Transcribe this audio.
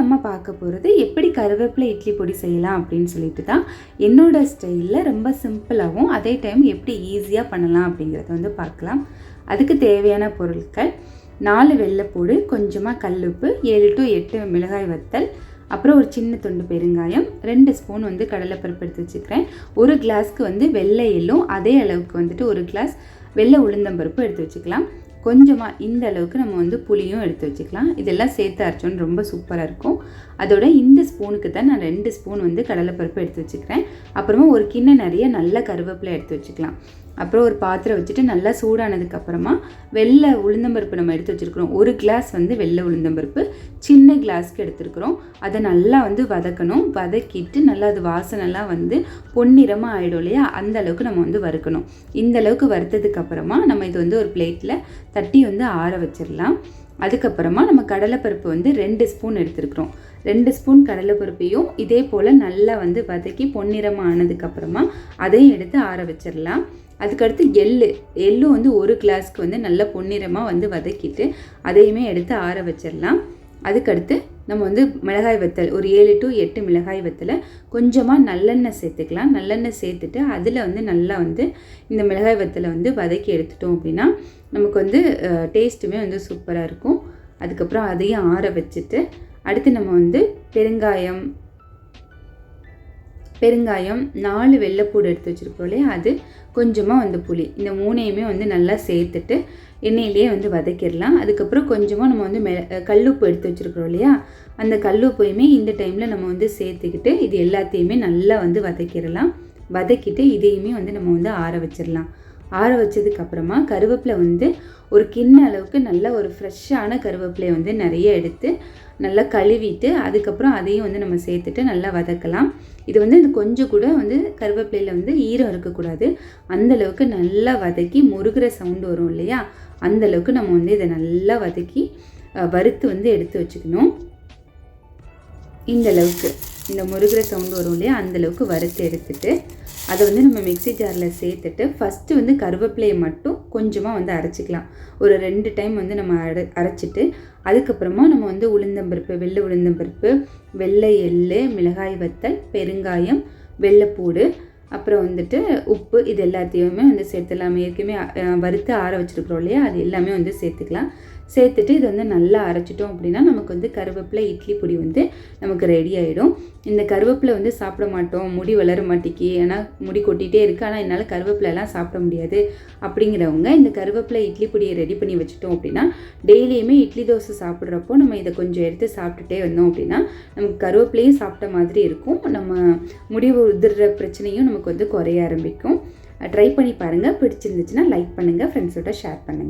நம்ம பார்க்க போகிறது எப்படி கருவேப்பிலை இட்லி பொடி செய்யலாம் அப்படின்னு சொல்லிட்டு தான் என்னோட ஸ்டைலில் ரொம்ப சிம்பிளாகவும் அதே டைம் எப்படி ஈஸியாக பண்ணலாம் அப்படிங்கிறத வந்து பார்க்கலாம். அதுக்கு தேவையான பொருட்கள் நாலு வெள்ளைப்பூடு கொஞ்சமாக கல்லுப்பு ஏழு டு எட்டு மிளகாய் வத்தல் அப்புறம் ஒரு சின்ன துண்டு பெருங்காயம் ரெண்டு ஸ்பூன் வந்து கடலைப்பருப்பு எடுத்து வச்சுக்கிறேன். ஒரு கிளாஸ்க்கு வந்து வெள்ளை எள்ளும் அதே அளவுக்கு வந்துட்டு ஒரு கிளாஸ் வெள்ளை உளுந்தம்பருப்பு எடுத்து வச்சுக்கலாம். கொஞ்சமாக இந்த அளவுக்கு நம்ம வந்து புளியும் எடுத்து வச்சுக்கலாம். இதெல்லாம் சேர்த்து அரைச்சோன்னு ரொம்ப சூப்பராக இருக்கும். அதோட இந்த ஸ்பூனுக்கு தான் நான் ரெண்டு ஸ்பூன் வந்து கடலைப்பருப்பு எடுத்து வச்சுக்கிறேன். அப்புறமா ஒரு கிண்ணம் நிறைய நல்ல கருவேப்பிலை எடுத்து வச்சுக்கலாம். அப்புறம் ஒரு பாத்திரம் வச்சுட்டு நல்லா சூடானதுக்கு அப்புறமா வெள்ளை உளுந்தம்பருப்பு நம்ம எடுத்து வச்சுருக்கிறோம். ஒரு கிளாஸ் வந்து வெள்ளை உளுந்தம்பருப்பு சின்ன கிளாஸ்க்கு எடுத்துருக்குறோம். அதை நல்லா வந்து வதக்கணும். வதக்கிட்டு நல்லா அது வாசனைலாம் வந்து பொன்னிறமாக ஆகிடும் இல்லையா? அந்த அளவுக்கு நம்ம வந்து வறுக்கணும். இந்த அளவுக்கு வறுத்ததுக்கு அப்புறமா நம்ம இது வந்து ஒரு பிளேட்டில் தட்டி வந்து ஆற வச்சிடலாம். அதுக்கப்புறமா நம்ம கடலைப்பருப்பு வந்து ரெண்டு ஸ்பூன் எடுத்துருக்குறோம். ரெண்டு ஸ்பூன் கடலைப்பருப்பையும் இதே போல் நல்லா வந்து வதக்கி பொன்னிறமாக ஆனதுக்கப்புறமா அதையும் எடுத்து ஆற வச்சிடலாம். அதுக்கடுத்து எள்ளு. எள்ளு வந்து ஒரு கிளாஸ்க்கு வந்து நல்ல பொன்னிறமாக வந்து வதக்கிட்டு அதையுமே எடுத்து ஆற வச்சிடலாம். அதுக்கடுத்து நம்ம வந்து மிளகாய் வத்தல் ஒரு ஏழு டு எட்டு மிளகாய் வத்தலை கொஞ்சமாக நல்லெண்ணெய் சேர்த்துக்கலாம். நல்லெண்ணெய் சேர்த்துட்டு அதில் வந்து நல்லா வந்து இந்த மிளகாய் வத்தலை வந்து வதக்கி எடுத்துட்டோம் அப்படின்னா நமக்கு வந்து டேஸ்ட்டுமே வந்து சூப்பராக இருக்கும். அதுக்கப்புறம் அதையும் ஆற வச்சுட்டு அடுத்து நம்ம வந்து பெருங்காயம் பெருங்காயம் நாலு வெள்ளைப்பூடு எடுத்து வச்சுருக்கோம் இல்லையா? அது கொஞ்சமாக வந்து புளி. இந்த மூணையுமே வந்து நல்லா சேர்த்துட்டு எண்ணெயிலேயே வந்து வதக்கிடலாம். அதுக்கப்புறம் கொஞ்சமாக நம்ம வந்து மெ கல்லுப்பு எடுத்து வச்சுருக்குறோம் இல்லையா? அந்த கல்லுப்பையுமே இந்த டைமில் நம்ம வந்து சேர்த்துக்கிட்டு இது எல்லாத்தையுமே நல்லா வந்து வதக்கிடலாம். வதக்கிட்டு இதையுமே வந்து நம்ம வந்து ஆற வச்சிடலாம். ஆற வச்சதுக்கப்புறமா கருவேப்பிலை வந்து ஒரு கிண்ண அளவுக்கு நல்ல ஒரு ஃப்ரெஷ்ஷான கருவேப்பிலையை வந்து நிறைய எடுத்து நல்லா கழுவிட்டு அதுக்கப்புறம் அதையும் வந்து நம்ம சேர்த்துட்டு நல்லா வதக்கலாம். இது வந்து இது கொஞ்சம் கூட வந்து கருவேப்பிலையில் வந்து ஈரம் இருக்கக்கூடாது. அந்தளவுக்கு நல்லா வதக்கி முருகிற சவுண்டு வரும் இல்லையா? அந்தளவுக்கு நம்ம வந்து இதை நல்லா வதக்கி வறுத்து வந்து எடுத்து வச்சுக்கணும். இந்த அளவுக்கு இந்த முருகிற சவுண்டு வரும் இல்லையா? அந்தளவுக்கு வறுத்து எடுத்துட்டு அதை வந்து நம்ம மிக்சி ஜாரில் சேர்த்துட்டு ஃபஸ்ட்டு வந்து கருவேப்பிலையை மட்டும் கொஞ்சமாக வந்து அரைச்சிக்கலாம். ஒரு ரெண்டு டைம் வந்து நம்ம அரை அரைச்சிட்டு அதுக்கப்புறமா நம்ம வந்து உளுந்தம்பருப்பு வெள்ளை உளுந்தம்பருப்பு வெள்ளை எள்ளு மிளகாய் வத்தல் பெருங்காயம் வெள்ளைப்பூடு அப்புறம் வந்துட்டு உப்பு இது எல்லாத்தையுமே வந்து சேர்த்துக்கலாம் ஏற்கனவே வறுத்து ஆற வச்சுருக்குறோம் இல்லையா? அது எல்லாமே வந்து சேர்த்துக்கலாம். சேர்த்துட்டு இது வந்து நல்லா அரைச்சிட்டோம் அப்படின்னா நமக்கு வந்து கருவேப்பிலை இட்லி பொடி வந்து நமக்கு ரெடி ஆகிடும் இந்த கருவேப்பிலை வந்து சாப்பிட மாட்டோம். முடி வளர மாட்டேக்கி. ஏன்னா முடி கொட்டிகிட்டே இருக்குது ஆனால் என்னால் கருவேப்பிலைலாம் சாப்பிட முடியாது. அப்படிங்கிறவங்க இந்த கருவேப்பிலை இட்லி பொடியை ரெடி பண்ணி வச்சுட்டோம் அப்படின்னா டெய்லியுமே இட்லி தோசை சாப்பிட்றப்போ நம்ம இதை கொஞ்சம் எடுத்து சாப்பிட்டுட்டே வந்தோம் அப்படின்னா நமக்கு கருவேப்பிலையும் சாப்பிட்ட மாதிரி இருக்கும். நம்ம முடி உதிர்ற பிரச்சனையும் நமக்கு வந்து குறைய ஆரம்பிக்கும். ட்ரை பண்ணி பாருங்கள் பிடிச்சிருந்துச்சுன்னா லைக் பண்ணுங்கள் ஃப்ரெண்ட்ஸோட ஷேர் பண்ணுங்கள்